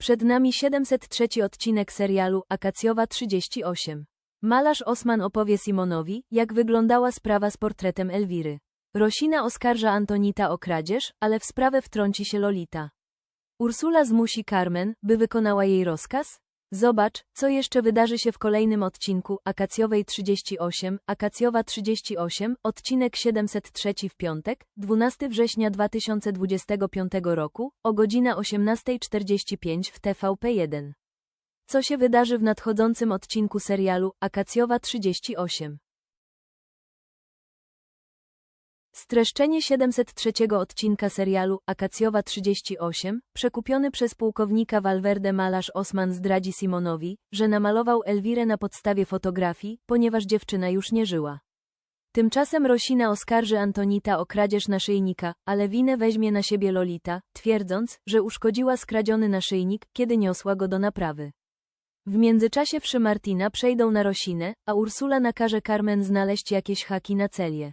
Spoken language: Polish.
Przed nami 703 odcinek serialu Akacjowa 38. Malarz Osman opowie Simonowi, jak wyglądała sprawa z portretem Elwiry. Rosina oskarża Antonita o kradzież, ale w sprawę wtrąci się Lolita. Ursula zmusi Carmen, by wykonała jej rozkaz? Zobacz, co jeszcze wydarzy się w kolejnym odcinku Akacjowej 38, Akacjowa 38, odcinek 703 w piątek, 12 września 2025 roku, o godzina 18.45 w TVP1. Co się wydarzy w nadchodzącym odcinku serialu Akacjowa 38? Streszczenie 703 odcinka serialu Akacjowa 38, przekupiony przez pułkownika Valverde malarz Osman zdradzi Simonowi, że namalował Elwirę na podstawie fotografii, ponieważ dziewczyna już nie żyła. Tymczasem Rosina oskarży Antonita o kradzież naszyjnika, ale winę weźmie na siebie Lolita, twierdząc, że uszkodziła skradziony naszyjnik, kiedy niosła go do naprawy. W międzyczasie wszy Martina przejdą na Rosinę, a Ursula nakaże Carmen znaleźć jakieś haki na celię.